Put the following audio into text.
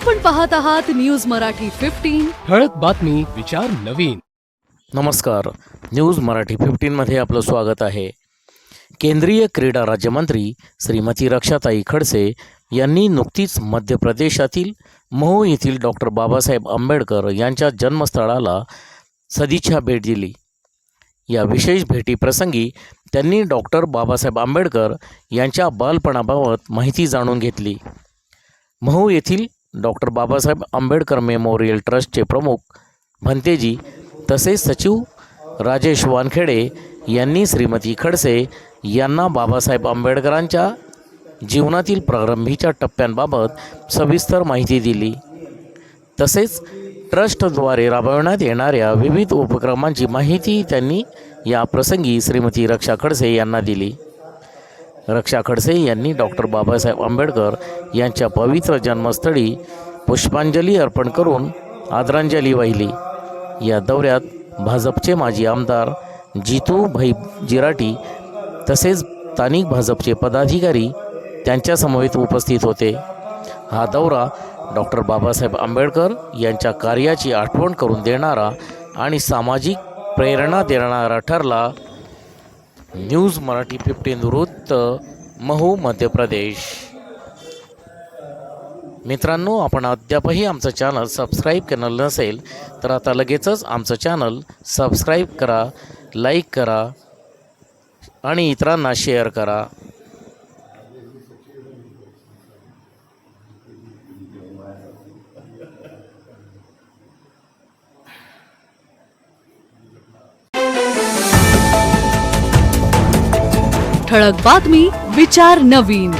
पाहत आहात news Marathi fifteen ठळक बातमी विचार नवीन. नमस्कार. न्यूज मराठी फिफ्टीनमध्ये आपलं स्वागत आहे. केंद्रीय क्रीडा राज्यमंत्री श्रीमती रक्षाताई खडसे यांनी नुकतीच मध्य प्रदेशातील महू येथील डॉक्टर बाबासाहेब आंबेडकर यांच्या जन्मस्थळाला सदिच्छा भेट दिली. या विशेष भेटीप्रसंगी त्यांनी डॉक्टर बाबासाहेब आंबेडकर यांच्या बालपणाबाबत माहिती जाणून घेतली. महू येथील डॉक्टर बाबासाहेब आंबेडकर मेमोरियल ट्रस्टचे प्रमुख भंतेजी तसेच सचिव राजेश वानखेडे यांनी श्रीमती खडसे यांना बाबासाहेब आंबेडकरांच्या जीवनातील प्रारंभीच्या टप्प्यांबाबत सविस्तर माहिती दिली. तसेच ट्रस्टद्वारे राबविण्यात येणाऱ्या विविध उपक्रमांची माहिती त्यांनी या प्रसंगी श्रीमती रक्षा खडसे यांना दिली. रक्षा खडसे यांनी डॉक्टर बाबासाहेब आंबेडकर यांच्या पवित्र जन्मस्थळी पुष्पांजली अर्पण करून आदरांजली वाहिली. या दौऱ्यात भाजपचे माजी आमदार जितू भाई जिराटी तसेच स्थानिक भाजपचे पदाधिकारी त्यांच्यासमवेत उपस्थित होते. हा दौरा डॉक्टर बाबासाहेब आंबेडकर यांच्या कार्याची आठवण करून देणारा आणि सामाजिक प्रेरणा देणारा ठरला. न्यूज मराठी फिफ्टीन वृत्त महू मध्य प्रदेश. मित्रांनो आपण अद्यापही आमचं चॅनल सबस्क्राईब केलं नसेल तर आता लगेचच आमचं चॅनल सबस्क्राईब करा लाईक करा आणि इतरांना शेअर करा. ठळक बातमी विचार नवीन.